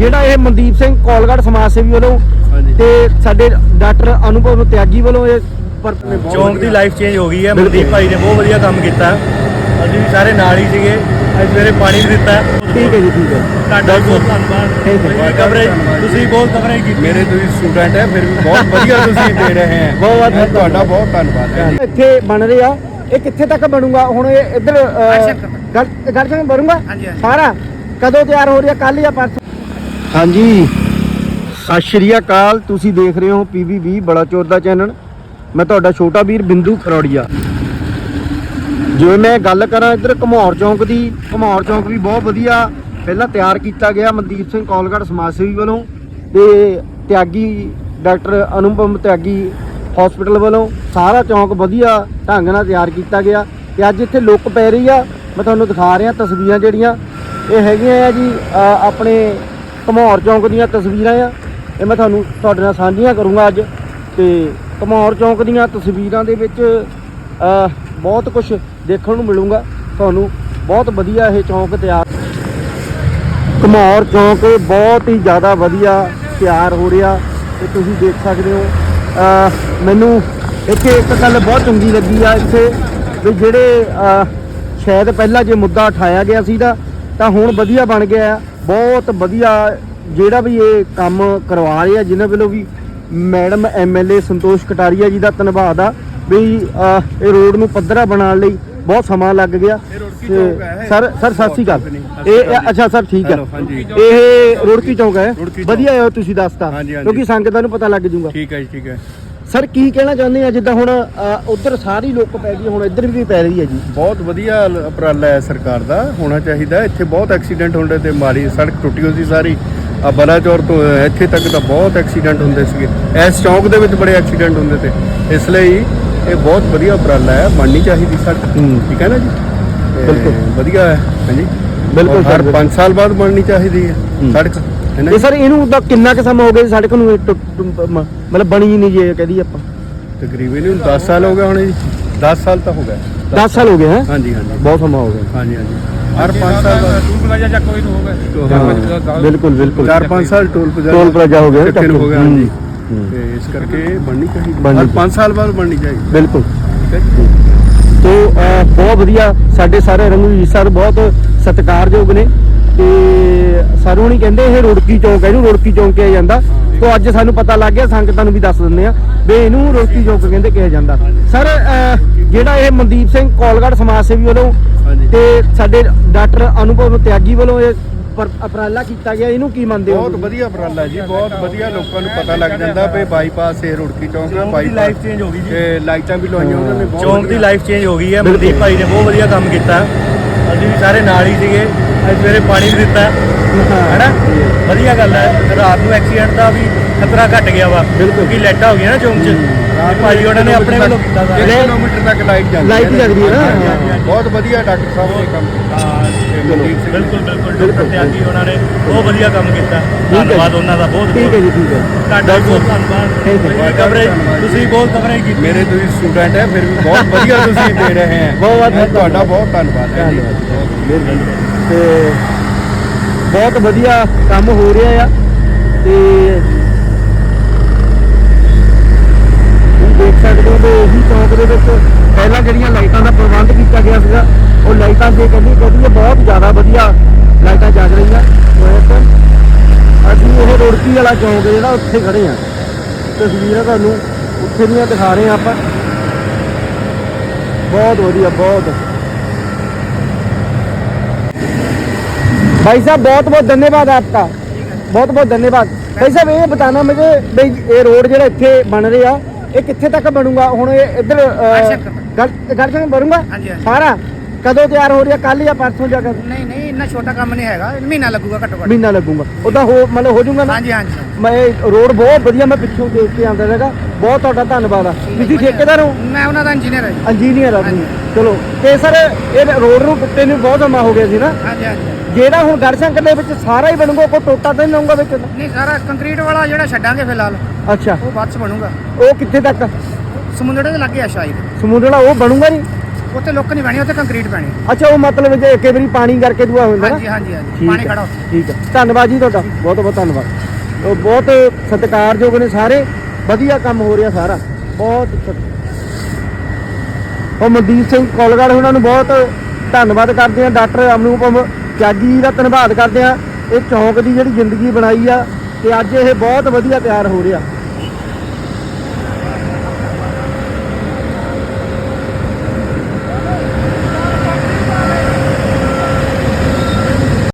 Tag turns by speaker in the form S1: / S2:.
S1: ਜਿਹੜਾ ਇਹ ਮਨਦੀਪ ਸਿੰਘ ਕੋਲਗੜ ਸਮਾਜ ਸੇਵੀ ਵੱਲੋਂ। ਤੇ ਸਾਡੇ ਡਾਕਟਰ ਅਨੁਭਵ ਤਿਆਗੀ ਵੱਲੋਂ ਇਹ
S2: ਚੌਂਕ ਦੀ ਲਾਈਫ ਚੇਂਜ ਹੋ ਗਈ ਹੈ। ਮਨਦੀਪ ਭਾਈ ਨੇ ਬਹੁਤ ਵਧੀਆ ਕੰਮ ਕੀਤਾ। ਅਸੀਂ ਵੀ ਸਾਰੇ ਨਾਲ ਹੀ ਸੀਗੇ। ਅੱਜ ਸਵੇਰੇ ਪਾਣੀ ਵੀ ਦਿੱਤਾ।
S1: ਠੀਕ ਹੈ ਜੀ ਠੀਕ ਹੈ।
S2: ਤੁਹਾਡਾ ਬਹੁਤ ਧੰਨਵਾਦ। ਕਵਰੇਜ ਤੁਸੀਂ ਬਹੁਤ ਕਵਰੇਜ ਕੀਤੀ।
S3: ਮੇਰੇ ਤੁਸੀਂ ਸਟੂਡੈਂਟ ਹੈ ਫਿਰ ਵੀ ਬਹੁਤ ਵਧੀਆ ਤੁਸੀਂ ਦੇ ਰਹੇ ਹੈ।
S1: ਬਹੁਤ ਬਹੁਤ
S3: ਤੁਹਾਡਾ ਬਹੁਤ ਧੰਨਵਾਦ
S1: ਇੱਥੇ ਬਣ ਰਿਹਾ। ਇਹ ਕਿੱਥੇ ਤੱਕ ਬਣੂਗਾ? ਹੁਣ ਇਹ ਇੱਧਰ ਗੜਸ਼ੰਕ ਬਣੂਗਾ? ਸਾਰਾ? ਕਦੋਂ ਤਿਆਰ ਹੋ ਰਿਹਾ? ਕੱਲ ਜਾਂ ਪਰਸੋਂ? ਹਾਂਜੀ। ਸਤਿ ਸ਼੍ਰੀ ਅਕਾਲ, ਤੁਸੀਂ ਦੇਖ ਰਹੇ ਹੋ ਪੀਬੀ ਬੜਾ ਚੋਰ ਦਾ ਚੈਨਲ। ਮੈਂ ਤੁਹਾਡਾ ਛੋਟਾ ਵੀਰ ਬਿੰਦੂ ਖਰੋੜੀਆ। ਜੇ ਮੈਂ ਗੱਲ ਕਰਾਂ ਇੱਧਰ ਘਮੌਰ ਚੌਂਕ ਦੀ, ਘਮੌਰ ਚੌਂਕ ਵੀ ਬਹੁਤ ਵਧੀਆ। ਪਹਿਲਾਂ ਤਿਆਰ ਕੀਤਾ ਗਿਆ ਮਨਦੀਪ ਸਿੰਘ ਕੌਲਗੜ ਸਮਾਜ ਸੇਵੀ ਵੱਲੋਂ ਤੇ ਤਿਆਗੀ ਡਾਕਟਰ ਅਨੁਪਮ ਤਿਆਗੀ ਹਸਪੀਟਲ ਵੱਲੋਂ। ਸਾਰਾ ਚੌਂਕ ਵਧੀਆ ਢੰਗ ਨਾਲ ਤਿਆਰ ਕੀਤਾ ਗਿਆ ਤੇ ਅੱਜ ਇੱਥੇ ਲੁੱਕ ਪੈ ਰਹੀ ਆ। ਮੈਂ ਤੁਹਾਨੂੰ ਦਿਖਾ ਰਿਹਾ ਤਸਵੀਰਾਂ ਜਿਹੜੀਆਂ। ਇਹ ਹੈਗੀਆਂ ਆ ਜੀ ਆਪਣੇ ਘਮੌਰ ਚੌਂਕ ਦੀਆਂ ਤਸਵੀਰਾਂ ਆ। ਇਹ ਮੈਂ ਤੁਹਾਨੂੰ ਤੁਹਾਡੇ ਨਾਲ ਸਾਂਝੀਆਂ ਕਰੂੰਗਾ ਅੱਜ। ਤੇ ਘਮੌਰ ਚੌਂਕ ਦੀਆਂ ਤਸਵੀਰਾਂ ਦੇ ਵਿੱਚ ਬਹੁਤ ਕੁਝ ਦੇਖਣ ਨੂੰ ਮਿਲੂਗਾ। ਤੁਹਾਨੂੰ ਬਹੁਤ ਵਧੀਆ ਇਹ ਚੌਂਕ ਤਿਆਰ ਘਮੌਰ ਚੌਂਕ ਬਹੁਤ ਹੀ ਜ਼ਿਆਦਾ ਵਧੀਆ ਤਿਆਰ ਹੋ ਰਿਹਾ। ਤੇ ਤੁਸੀਂ ਦੇਖ ਸਕਦੇ ਹੋ ਮੈਨੂੰ ਇੱਥੇ ਇੱਕ ਗੱਲ ਬਹੁਤ ਚੰਗੀ ਲੱਗੀ ਆ ਇੱਥੇ। ਵੀ ਜਿਹੜੇ ਸ਼ਾਇਦ ਪਹਿਲਾਂ ਜੇ ਮੁੱਦਾ ਉਠਾਇਆ ਗਿਆ ਸੀਗਾ, ਤਾਂ ਹੁਣ ਵਧੀਆ ਬਣ ਗਿਆ ਆ। ਬਹੁਤ ਵਧੀਆ ਜਿਹੜਾ ਵੀ ਇਹ ਕੰਮ ਕਰਵਾ ਰਹੇ ਆ ਜਿਨ੍ਹਾਂ ਵੱਲੋਂ ਵੀ ਮੈਡਮ ਐਮਐਲਏ ਸੰਤੋਸ਼ ਕਟਾਰੀਆ ਜੀ ਦਾ ਧੰਨਵਾਦ ਆ ਵੀ ਇਹ ਰੋਡ ਨੂੰ ਪੱਧਰਾ ਬਣਾਉਣ ਲਈ ਬਹੁਤ ਸਮਾਂ ਲੱਗ ਗਿਆ ਤੇ। ਸਰ ਸਰ ਸਤਿ ਸ਼੍ਰੀ ਅਕਾਲ ਇਹ ਅੱਛਾ ਸਰ ਠੀਕ ਹੈ। ਇਹ ਰੁੜਕੀ ਚੌਕ ਹੈ। ਵਧੀਆ ਹੈ ਤੁਸੀਂ ਦੱਸਤਾ। ਕਿਉਂਕਿ ਸੰਗਤਾਂ ਨੂੰ ਪਤਾ ਲੱਗ ਜੂਗਾ
S3: ਠੀਕ ਹੈ ਜੀ ਠੀਕ ਹੈ
S1: ਸਰ ਕੀ ਕਹਿਣਾ ਚਾਹੁੰਦੇ ਆ? ਜਿੱਦਾਂ ਹੁਣ ਉਧਰ ਸਾਰੀ ਲੋਕ ਪੈ ਗਈ ਹੁਣ ਇੱਧਰ ਵੀ ਪੈ ਰਹੀ ਹੈ ਜੀ।
S3: ਬਹੁਤ ਵਧੀਆ ਉਪਰਾਲਾ ਹੈ ਸਰਕਾਰ ਦਾ ਹੋਣਾ ਚਾਹੀਦਾ ਇੱਥੇ ਬਹੁਤ ਐਕਸੀਡੈਂਟ ਹੁੰਦੇ ਤੇ ਮਾਰੀ ਸੜਕ ਟੁੱਟੀ ਹੋਈ ਸੀ ਸਾਰੀ। ਆ ਬਲਾਚੌਰ ਤੋਂ ਇੱਥੇ ਤੱਕ ਤਾਂ ਬਹੁਤ ਐਕਸੀਡੈਂਟ ਹੁੰਦੇ ਸੀਗੇ। ਇਸ ਚੌਂਕ ਦੇ ਵਿੱਚ ਬੜੇ ਐਕਸੀਡੈਂਟ ਹੁੰਦੇ ਤੇ। ਇਸ ਲਈ ਇਹ ਬਹੁਤ ਵਧੀਆ ਉਪਰਾਲਾ ਹੈ ਬਣਨੀ ਚਾਹੀਦੀ ਸੜਕ। ਠੀਕ ਹੈ ਨਾ ਜੀ?
S1: ਬਿਲਕੁਲ।
S3: ਵਧੀਆ ਹੈ ਹਾਂਜੀ।
S1: ਬਿਲਕੁਲ
S3: ਹਰ
S1: ਬਿਲਕੁਲ।
S3: 5 ਸਾਲ ਬਾਅਦ ਬਣਨੀ ਚਾਹੀਦੀ ਹੈ। ਸੜਕ।
S1: ਤੇ
S3: ਜੀ?
S1: ਸਰ ਇਹਨੂੰ ਤਾਂ ਕਿੰਨਾ ਕੁ ਸਮਾਂ ਹੋ ਗਿਆ ਜੀ? ਸੜਕ ਨੂੰ ਇਹ ਟੁੱਟ- ਟੁੱਟ- ਮ- ਮਤਲਬ ਬਣੀ ਨਹੀਂ ਜੇ ਕਹਦੀ ਆਪਾਂ।
S3: ਤਕਰੀਬਨ ਇਹਨੂੰ 10 ਸਾਲ ਹੋ ਗਏ ਹੁਣ ਜੀ। 10 ਸਾਲ ਤਾਂ ਹੋ ਗਏ।
S1: 10 ਸਾਲ ਹੋ ਗਏ ਹੈ?
S3: ਹਾਂਜੀ ਹਾਂਜੀ।
S1: ਬਹੁਤ ਸਮਾਂ ਹੋ ਗਿਆ।
S3: ਹਾਂਜੀ ਹਾਂਜੀ। ਹਰ 5 ਸਾਲ ਬਾਅਦ
S1: ਹਾਂ, ਬਿਲਕੁਲ ਬਿਲਕੁਲ।
S3: 4-5 ਸਾਲ ਟੋਲ ਪਲਾਜ਼ਾ
S1: ਟੋਲ ਪਲਾਜ਼ਾ ਹੋ ਗਿਆ
S3: ਇਕੱਠੇ ਨੂੰ ਹੋ ਗਿਆ ਹਾਂਜੀ।
S1: ਹੂੰ।
S3: ਤੇ ਇਸ ਕਰਕੇ ਇਹ ਬਣਨੀ ਚਾਹੀਦੀ।
S1: ਬਣਨੀ
S3: ਹਰ 5 ਸਾਲ ਬਾਅਦ ਬਣਨੀ ਚਾਹੀਦੀ।
S1: ਬਿਲਕੁਲ।
S3: ਠੀਕ ਹੈ ਜੀ?
S1: ਤੋ ਅਹ, ਬਹੁਤ ਵਧੀਆ ਸਾਡੇ ਸਾਰੇ ਰਣਵੀਰ ਸਰ ਬਹੁਤ ਸਤਿਕਾਰਯੋਗ ਨੇ। ਤੇ ਸਰ ਹੁਣੀ ਕਹਿੰਦੇ ਇਹ ਰੁੜਕੀ ਚੌਕ ਹੈ ਇਹਨੂੰ ਰੁੜਕੀ ਚੌਕ ਕਿਹਾ ਜਾਂਦਾ। ਤੋ ਅੱਜ ਸਾਨੂੰ ਪਤਾ ਲੱਗ ਗਿਆ ਸੰਗਤਾਂ ਨੂੰ ਵੀ ਦੱਸ ਦਿੰਦੇ ਆ ਵੀ ਇਹਨੂੰ ਰੁੜਕੀ ਚੌਕ ਕਹਿੰਦੇ ਕਿਹਾ ਜਾਂਦਾ। ਸਰ ਜਿਹੜਾ ਇਹ ਮਨਦੀਪ ਸਿੰਘ ਕੋਲਗੜ ਸਮਾਜ ਸੇਵੀ ਵੱਲੋਂ। ਤੇ ਸਾਡੇ ਡਾਕਟਰ ਅਨੁਭਵ ਤਿਆਗੀ ਵੱਲੋਂ ਇਹ ਪਰ- ਉਪਰਾਲਾ ਕੀਤਾ ਗਿਆ ਇਹਨੂੰ ਕੀ ਮੰਨਦੇ ਹੋ
S3: ਬਹੁਤ ਵਧੀਆ ਉਪਰਾਲਾ ਜੀ ਬਹੁਤ ਵਧੀਆ ਲੋਕਾਂ ਨੂੰ ਪਤਾ ਲੱਗ ਜਾਂਦਾ ਵੀ ਬਾਈਪਾਸ ਇਹ ਰੁੜਕੀ ਚੌਂਕ ਹੈ
S2: ਦੀ ਲਾਈਫ ਚੇਂਜ ਹੋ ਗਈ ਜੀ।
S3: ਤੇ ਲਾਈਟਾਂ ਵੀ ਲਵਾਈਆਂ ਉਹਨਾਂ ਨੇ ਬਹੁਤ
S2: ਚੌਂਕ ਦੀ। ਲਾਈਫ ਚੇਂਜ ਹੋ ਗਈ ਹੈ। ਮਨਦੀਪ ਭਾਈ ਨੇ ਬਹੁਤ ਵਧੀਆ ਕੰਮ ਕੀਤਾ। ਅਸੀਂ ਵੀ ਸਾਰੇ ਨਾਲ ਹੀ ਸੀਗੇ। ਅੱਜ ਸਵੇਰੇ ਪਾਣੀ ਵੀ ਦਿੱਤਾ। ਹੈਨਾ? ਵਧੀਆ ਗੱਲ ਹੈ। ਰਾਤ ਨੂੰ ਐਕਸੀਡੈਂਟ ਦਾ ਵੀ ਖਤਰਾ ਘਟ ਗਿਆ ਵਾ। ਕਿਉਂਕਿ ਲਾਈਟਾਂ ਹੋ ਗਈਆਂ ਨਾ ਚੌਂਕ 'ਚ। ਭਾਈ ਉਹਨਾਂ ਨੇ ਆਪਣੇ ਵੱਲੋਂ ਕੀਤਾ ਸਾਰਾ
S3: ਕਿਲੋਮੀਟਰ ਤੱਕ ਲਾਈਟ ਜਾਂਦੀ
S1: ਲਾਈਟ ਹੀ ਲੱਗਦੀ ਹੈ ਨਾ।
S3: ਹਾਂਜੀ, ਹਾਂਜੀ, ਹਾਂਜੀ। ਬਹੁਤ ਵਧੀਆ ਡਾਕਟਰ ਸਾਹਿਬ ਨੇ ਕੰਮ ਕੀਤਾ। ਤੇ ਮਨਦੀਪ ਸਿੰਘ
S2: ਬਿਲਕੁਲ ਬਿਲਕੁਲ।
S1: ਬਿਲਕੁਲ।
S2: ਡਾਕਟਰ ਤਿਆਗੀ ਉਹਨਾਂ ਨੇ। ਬਹੁਤ ਵਧੀਆ ਕੰਮ ਕੀਤਾ।
S1: ਹੈ
S2: ਧੰਨਵਾਦ। ਉਹਨਾਂ ਦਾ ਬਹੁਤ
S1: ਠੀਕ ਹੈ ਜੀ ਠੀਕ ਹੈ।
S2: ਤੁਹਾਡਾ ਵੀ ਬਹੁਤ ਧੰਨਵਾਦ।
S1: Thank you.
S2: ਤੁਸੀਂ ਕਵਰੇਜ ਤੁਸੀਂ ਬਹੁਤ ਕਵਰੇਜ ਕੀਤੀ।
S3: ਮੇਰੇ ਤੁਸੀਂ ਸਟੂਡੈਂਟ ਹੈ ਫਿਰ ਵੀ ਬਹੁਤ ਵਧੀਆ ਤੁਸੀਂ ਦੇ ਰਹੇ ਹੈ।
S1: ਬਹੁਤ ਬਹੁਤ
S3: ਮੈਂ ਤੁਹਾਡਾ ਬਹੁਤ ਧੰਨਵਾਦ ਹੈ ਜੀ।
S1: ਮਿਹਰਬਾਨੀ। ਤੇ ਬਹੁਤ ਵਧੀਆ ਕੰਮ ਹੋ ਰਿਹਾ ਆ। ਤੇ ਤੁਸੀਂ ਦੇਖ ਸਕਦੇ ਹੋ ਕਿ ਇਹੀ ਚੌਂਕ ਦੇ ਵਿੱਚ ਪਹਿਲਾਂ ਜਿਹੜੀਆਂ ਲਾਈਟਾਂ ਦਾ ਪ੍ਰਬੰਧ ਕੀਤਾ ਗਿਆ ਸੀਗਾ ਉਹ ਲਾਈਟਾਂ ਦੇ ਕਹਿੰਦੀ ਕਹਿੰਦੀ ਬਹੁਤ ਜ਼ਿਆਦਾ ਵਧੀਆ ਲਾਈਟਾਂ ਜਗ ਰਹੀਆਂ ਹੋਏ ਅਸੀਂ ਇਹ ਰੋੜਕੀ ਵਾਲਾ ਚੌਂਕ ਹੈ ਜਿਹੜਾ ਉੱਥੇ ਖੜੇ ਆ ਤਸਵੀਰਾਂ ਤੁਹਾਨੂੰ ਉੱਥੇ ਦੀਆਂ ਦਿਖਾ ਰਹੇ ਆ ਆਪਾਂ बहुत बढ़िया बहुत भाई साहब बहुत बहुत धन्यवाद आपका बहुत बहुत धन्यवाद भाई साहब ये बताना मुझे भाई ये रोड ਜਿਹੜਾ ਇੱਥੇ ਬਣ ਰਿਹਾ ਇਹ ਕਿੱਥੇ ਤੱਕ ਬਣੂਗਾ? ਹੁਣ ਇਹ ਇੱਧਰ ਗੜਸ਼ੰਕ ਬਣੂਗਾ। ਸਾਰਾ? ਕਦੋਂ ਤਿਆਰ ਹੋ ਰਿਹਾ ਕੱਲ ਜਾਂ ਪਰਸੋਂ ਜਾ ਕੇ?
S4: ਨਹੀਂ ਨਹੀਂ ਇੰਨਾ ਛੋਟਾ ਕੰਮ ਨਹੀਂ ਹੈਗਾ। ਮਹੀਨਾ ਲੱਗੂਗਾ ਘੱਟੋ ਘੱਟ।
S1: ਮਹੀਨਾ ਲੱਗੂਗਾ। ਉਹਦਾ ਹੋ ਮਤਲਬ ਹੋ ਜਾਊਗਾ ਨਾ?
S4: ਹਾਂਜੀ ਹਾਂਜੀ।
S1: ਮੈਂ ਰੋਡ ਬਹੁਤ ਵਧੀਆ ਮੈਂ ਪਿੱਛੋਂ ਦੇਖ ਕੇ ਆਉਂਦਾ ਹੈਗਾ ਬਹੁਤ ਤੁਹਾਡਾ ਧੰਨਵਾਦ ਆ। ਤੁਸੀਂ ਠੇਕੇਦਾਰ ਹੋ?
S4: ਮੈਂ ਉਹਨਾਂ ਦਾ ਇੰਜੀਨੀਅਰ ਹਾਂ
S1: ਇੰਜੀਨੀਅਰ ਆ ਤੁਸੀਂ। ਚਲੋ ਤੇ ਸਰ ਇਹ ਰੋਡ ਨੂੰ ਟੁੱਟੇ ਨੂੰ ਬਹੁਤ ਸਮਾਂ ਹੋ ਗਿਆ ਸੀ ਨਾ?
S4: ਹਾਂਜੀ ਹਾਂਜੀ।
S1: ਜਿਹੜਾ ਹੁਣ ਗੜਸ਼ੰਕਰ ਦੇ ਵਿੱਚ ਸਾਰਾ ਹੀ ਬਣੂਗਾ ਕੋਈ ਟੋਟਾ ਤਾਂ ਨਹੀਂ ਲਾਉਂਗਾ ਵਿੱਚ?
S4: ਨਹੀਂ ਸਾਰਾ ਕੰਕਰੀਟ ਵਾਲਾ ਜਿਹੜਾ ਛੱਡਾਂਗੇ ਫਿਲਹਾਲ।
S1: ਅੱਛਾ।
S4: ਉਹ ਬਾਅਦ ਚ ਬਣੂਗਾ।
S1: ਉਹ ਕਿੱਥੇ ਤੱਕ?
S4: ਸਮੁੰਦਰ ਦੇ ਲੱਗੇ ਆ ਸ਼ਾਇਦ।
S1: ਸਮੁੰਦਰ ਵਾਲਾ ਉਹ ਬਣੂਗਾ ਨਹੀਂ
S4: ਉੱਥੇ ਲੁੱਕ ਨਹੀਂ ਪੈਣੀ ਉੱਥੇ ਕੰਕਰੀਟ ਪੈਣੀ।
S1: ਅੱਛਾ ਉਹ ਮਤਲਬ ਜੇ ਇੱਕ ਵਾਰੀ ਪਾਣੀ ਕਰਕੇ ਦੂਆ ਹੋ ਜਾਂਦਾ ਨਾ।
S4: ਹਾਂਜੀ ਹਾਂਜੀ ਹਾਂਜੀ। ਪਾਣੀ ਖੜਾ ਉੱਥੇ।
S1: ਠੀਕ ਹੈ। ਧੰਨਵਾਦ ਜੀ ਤੁਹਾਡਾ। ਬਹੁਤ ਬਹੁਤ ਧੰਨਵਾਦ। ਉਹ ਬਹੁਤ ਸਤਿਕਾਰਯੋਗ ਨੇ ਸਾਰੇ। ਵਧੀਆ ਕੰਮ ਹੋ ਰਿਹਾ ਸਾਰਾ। ਬਹੁਤ ਸਤ- ਉਹ ਮਨਦੀਪ ਸਿੰਘ ਕੋਲਗੜ ਉਹਨਾਂ ਨੂੰ ਬਹੁਤ ਧੰਨਵਾਦ ਕਰਦੇ ਆ ਡਾਕਟਰ ਅਮਨੂਪਮ ਤਿਆਗੀ ਦਾ ਧੰਨਵਾਦ ਕਰਦੇ ਆ ਇਹ ਚੌਂਕ ਦੀ ਜਿਹੜੀ ਜ਼ਿੰਦਗੀ ਬਣਾਈ ਆ ਤੇ ਅੱਜ ਇਹ ਬਹੁਤ ਵਧੀਆ ਤਿਆਰ ਹੋ ਰਿਹਾ।